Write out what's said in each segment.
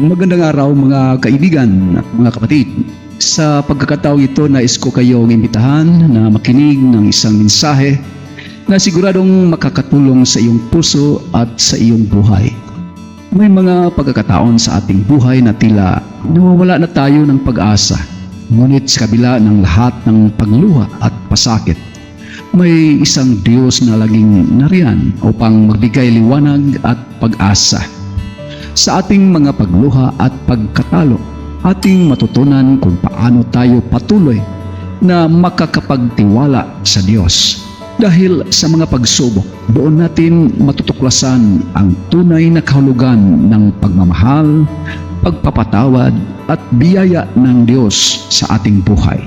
Magandang araw mga kaibigan mga kapatid. Sa pagkakataong ito, nais ko kayong imbitahan na makinig ng isang mensahe na siguradong makakatulong sa iyong puso at sa iyong buhay. May mga pagkakataon sa ating buhay na tila nawawala na tayo ng pag-asa. Ngunit sa kabila ng lahat ng pagluha at pasakit, may isang Diyos na laging nariyan upang magbigay liwanag at pag-asa. Sa ating mga pagluha at pagkatalo, ating matutunan kung paano tayo patuloy na makakapagtiwala sa Diyos. Dahil sa mga pagsubok, doon natin matutuklasan ang tunay na kahulugan ng pagmamahal, pagpapatawad at biyaya ng Diyos sa ating buhay.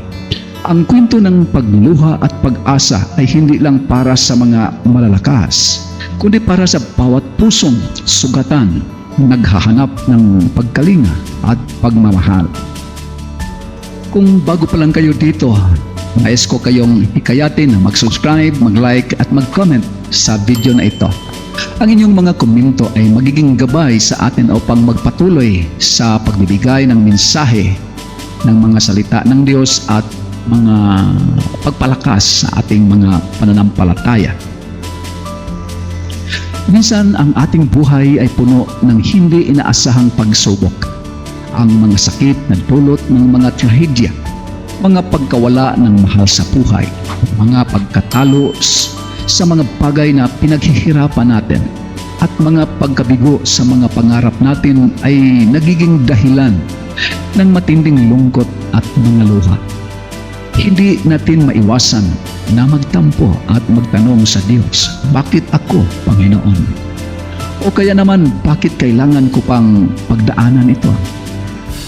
Ang kwento ng pagluha at pag-asa ay hindi lang para sa mga malalakas, kundi para sa bawat pusong sugatan naghahanap ng pagkalinga at pagmamahal. Kung bago pa lang kayo dito, nais ko kayong hikayatin na mag-subscribe, mag-like at mag-comment sa video na ito. Ang inyong mga komento ay magiging gabay sa atin upang magpatuloy sa pagbibigay ng mensahe ng mga salita ng Diyos at mga pagpalakas sa ating mga pananampalataya. Minsan ang ating buhay ay puno ng hindi inaasahang pagsubok. Ang mga sakit na dulot ng mga trahedya, mga pagkawala ng mahal sa buhay, mga pagkatalo sa mga bagay na pinaghihirapan natin, at mga pagkabigo sa mga pangarap natin ay nagiging dahilan ng matinding lungkot at mga luha. Hindi natin maiwasan na magtampo at magtanong sa Diyos, bakit ako, Panginoon? O kaya naman, bakit kailangan ko pang pagdaanan ito?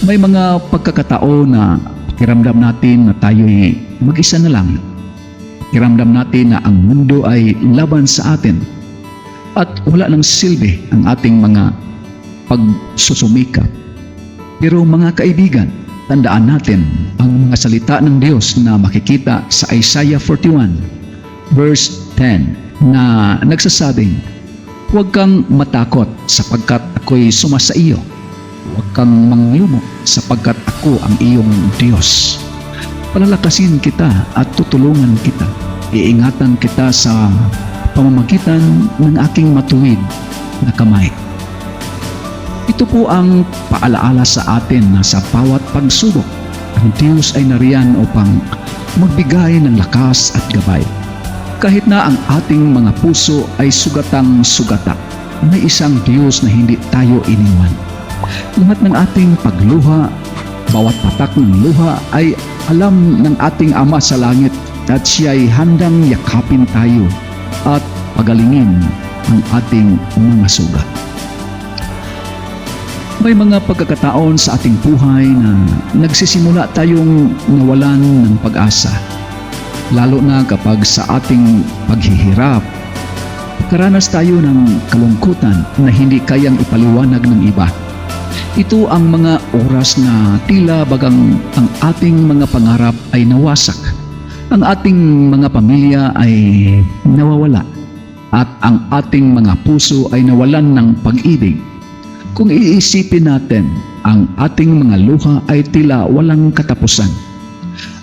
May mga pagkakataon na pakiramdam natin na tayo'y mag-isa na lang. Pakiramdam natin na ang mundo ay laban sa atin at wala ng silbi ang ating mga pagsusumikap. Pero mga kaibigan, tandaan natin ang mga salita ng Diyos na makikita sa Isaiah 41 verse 10 na nagsasabing, Huwag kang matakot sapagkat ako'y sumasa iyo. Huwag kang manglumok sapagkat ako ang iyong Diyos. Palalakasin kita at tutulungan kita. Iingatan kita sa pamamagitan ng aking matuwid na kamay. Ito po ang paalaala sa atin na sa bawat pagsubok, ang Diyos ay nariyan upang magbigay ng lakas at gabay. Kahit na ang ating mga puso ay sugatang sugata, may isang Diyos na hindi tayo iniwan. Lahat ng ating pagluha, bawat patak ng luha ay alam ng ating Ama sa langit at siya ay handang yakapin tayo at pagalingin ang ating mga sugat. May mga pagkakataon sa ating buhay na nagsisimula tayong nawalan ng pag-asa. Lalo na kapag sa ating paghihirap, karanas tayo ng kalungkutan na hindi kayang ipaliwanag ng iba. Ito ang mga oras na tila bagang ang ating mga pangarap ay nawasak. Ang ating mga pamilya ay nawawala. At ang ating mga puso ay nawalan ng pag-ibig. Kung iisipin natin, ang ating mga luha ay tila walang katapusan.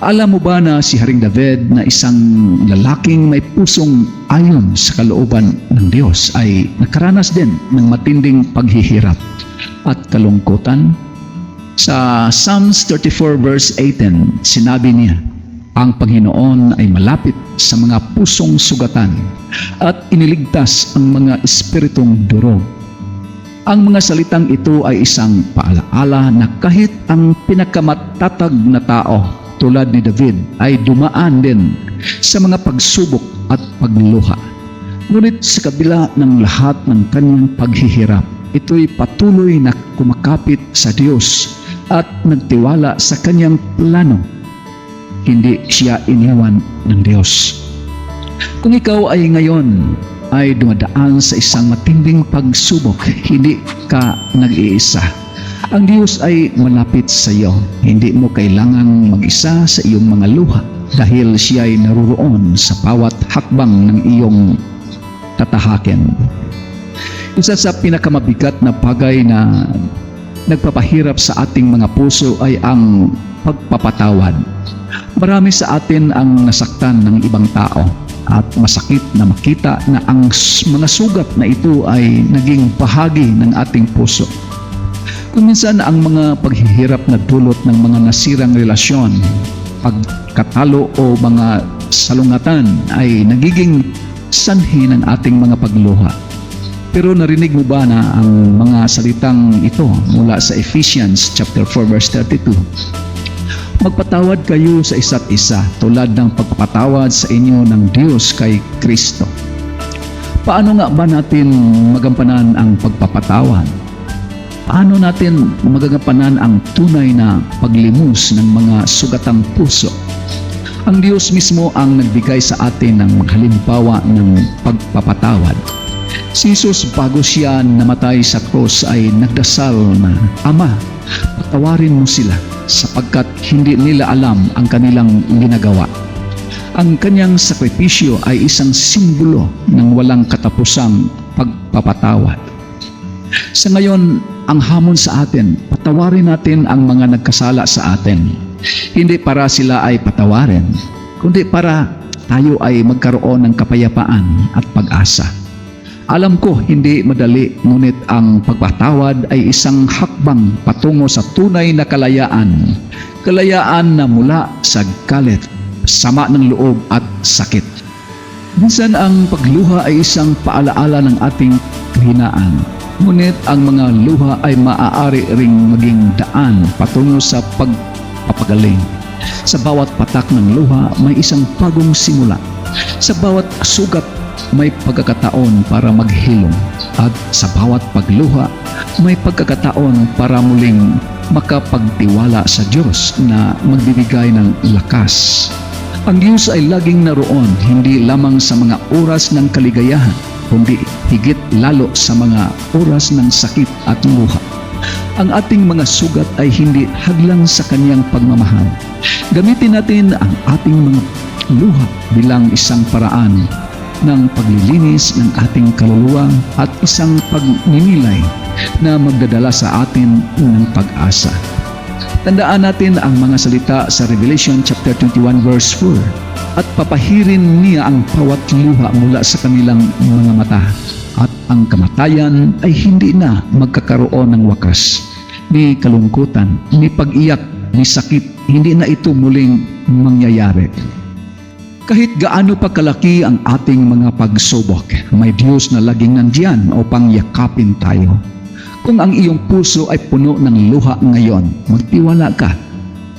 Alam mo ba na si Haring David na isang lalaking may pusong ayon sa kalooban ng Diyos ay nakaranas din ng matinding paghihirap at kalungkutan? Sa Psalms 34 verse 18, sinabi niya, ang Panginoon ay malapit sa mga pusong sugatan at iniligtas ang mga espiritong durog. Ang mga salitang ito ay isang paalaala na kahit ang pinakamatatag na tao tulad ni David ay dumaan din sa mga pagsubok at pagluha. Ngunit sa kabila ng lahat ng kanyang paghihirap, ito'y patuloy na kumakapit sa Diyos at nagtiwala sa kanyang plano. Hindi siya iniwan ng Diyos. Kung ikaw ay ngayon ay dumadaan sa isang matinding pagsubok, hindi ka nag-iisa. Ang Diyos ay malapit sa iyo. Hindi mo kailangang mag-isa sa iyong mga luha dahil siya ay naruroon sa bawat hakbang ng iyong tatahakin. Isa sa pinakamabigat na bagay na nagpapahirap sa ating mga puso ay ang pagpapatawad. Marami sa atin ang nasaktan ng ibang tao at masakit na makita na ang mga sugat na ito ay naging bahagi ng ating puso. Kung minsan ang mga paghihirap na dulot ng mga nasirang relasyon, pagkatalo o mga salungatan ay nagiging sanhi ng ating mga pagluha. Pero narinig mo ba na ang mga salitang ito mula sa Ephesians chapter 4 verse 32? Magpatawad kayo sa isa't isa tulad ng pagpapatawad sa inyo ng Diyos kay Kristo. Paano nga ba natin magampanan ang pagpapatawad? Paano natin magagampanan ang tunay na paglimus ng mga sugatang puso? Ang Diyos mismo ang nagbigay sa atin ng halimbawa ng pagpapatawad. Si Jesus bago siya namatay sa cross ay nagdasal na, Ama, patawarin mo sila sapagkat hindi nila alam ang kanilang ginagawa. Ang kanyang sakripisyo ay isang simbolo ng walang katapusang pagpapatawad. Sa ngayon, ang hamon sa atin, patawarin natin ang mga nagkasala sa atin. Hindi para sila ay patawarin, kundi para tayo ay magkaroon ng kapayapaan at pag-asa. Alam ko hindi madali, ngunit ang pagpatawad ay isang hakbang patungo sa tunay na kalayaan. Kalayaan na mula sa galit, sama ng loob at sakit. Minsan ang pagluha ay isang paalaala ng ating kahinaan. Ngunit ang mga luha ay maaari ring maging daan patungo sa pagpapagaling. Sa bawat patak ng luha may isang bagong simula. Sa bawat sugat may pagkakataon para maghilom. At sa bawat pagluha may pagkakataon para muling makapagtiwala sa Diyos na magbibigay ng lakas. Ang Diyos ay laging naroon hindi lamang sa mga oras ng kaligayahan, kundi higit lalo sa mga oras ng sakit at luha. Ang ating mga sugat ay hindi hadlang sa kanyang pagmamahal. Gamitin natin ang ating mga luha bilang isang paraan ng paglilinis ng ating kaluluwa at isang pagninilay na magdadala sa atin ng pag-asa. Tandaan natin ang mga salita sa Revelation chapter 21 verse 4 at papahirin niya ang bawat luha mula sa kanilang mga mata at ang kamatayan ay hindi na magkakaroon ng wakas ni kalungkutan, ni pag-iyak, ni sakit, hindi na ito muling mangyayari. Kahit gaano pa kalaki ang ating mga pagsubok, may Diyos na laging nandiyan upang yakapin tayo. Kung ang iyong puso ay puno ng luha ngayon, magtiwala ka,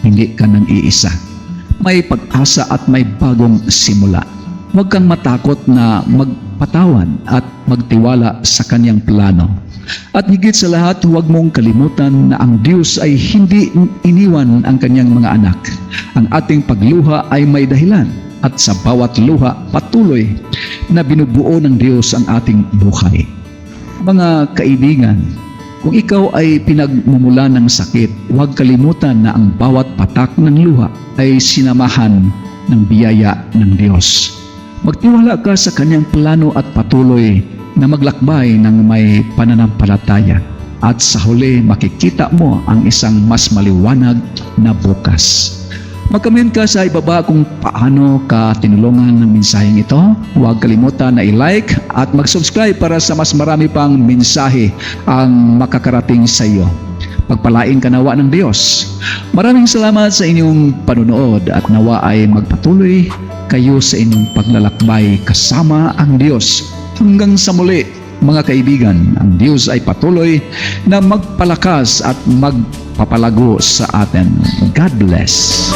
hindi ka nang iisa. May pag-asa at may bagong simula. Huwag kang matakot na magpatawan at magtiwala sa kanyang plano. At higit sa lahat, huwag mong kalimutan na ang Diyos ay hindi iniwan ang kanyang mga anak. Ang ating pagluha ay may dahilan at sa bawat luha patuloy na binubuo ng Diyos ang ating buhay. Mga kaibigan, kung ikaw ay pinagmumula ng sakit, huwag kalimutan na ang bawat patak ng luha ay sinamahan ng biyaya ng Diyos. Magtiwala ka sa kanyang plano at patuloy na maglakbay ng may pananampalataya at sa huli makikita mo ang isang mas maliwanag na bukas. Mag-comment ka sa ibaba kung paano ka tinulungan ng mensaheng ito. Huwag kalimutan na i-like at mag-subscribe para sa mas marami pang mensahe ang makakarating sa iyo. Pagpalain ka nawa ng Diyos. Maraming salamat sa inyong panunood at nawa ay magpatuloy kayo sa inyong paglalakbay kasama ang Diyos. Hanggang sa muli, mga kaibigan, ang Diyos ay patuloy na magpalakas at magpapalago sa atin. God bless.